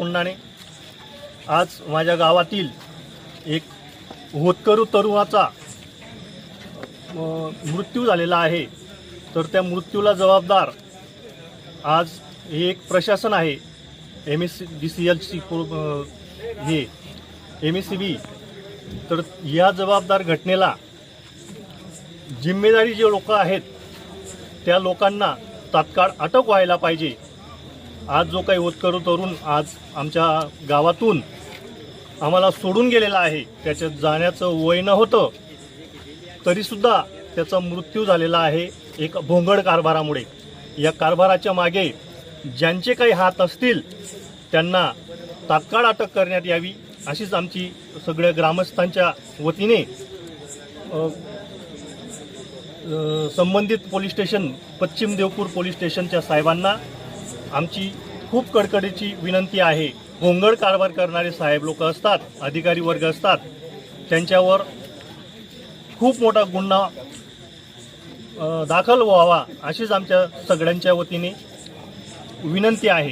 पुंडाणे आज माझ्या गावातील एक होतकरू तरुणाचा मृत्यू झालेला आहे. तर त्या मृत्यूला जबाबदार आज हे एक प्रशासन आहे. M S D C L C हे एम एस सी बी तर या जबाबदार घटनेला जिम्मेदारी जे लोक आहेत त्या लोकांना तात्काळ अटक व्हायला पाहिजे. आज जो काही होतकरू तरुण आज आमच्या गावातून आम्हाला सोडून गेलेला आहे. त्याच्यात जाण्याचं वय न होतं तरीसुद्धा त्याचा मृत्यू झालेला आहे एक भोंगड कारभारामुळे. या कारभाराच्या मागे ज्यांचे काही हात असतील त्यांना तात्काळ अटक करण्यात यावी अशीच आमची सगळ्या ग्रामस्थांच्या वतीने संबंधित पोलीस स्टेशन पश्चिम देवपूर पोलीस स्टेशनच्या साहेबांना आमची खूप कडकडीची विनंती आहे. गोंगळ कारभार करणारे साहेब लोक असतात अधिकारी वर्ग असतात त्यांच्यावर खूप मोठा गुन्हा दाखल व्हावा अशीच आमच्या सगळ्यांच्या वतीने विनंती आहे.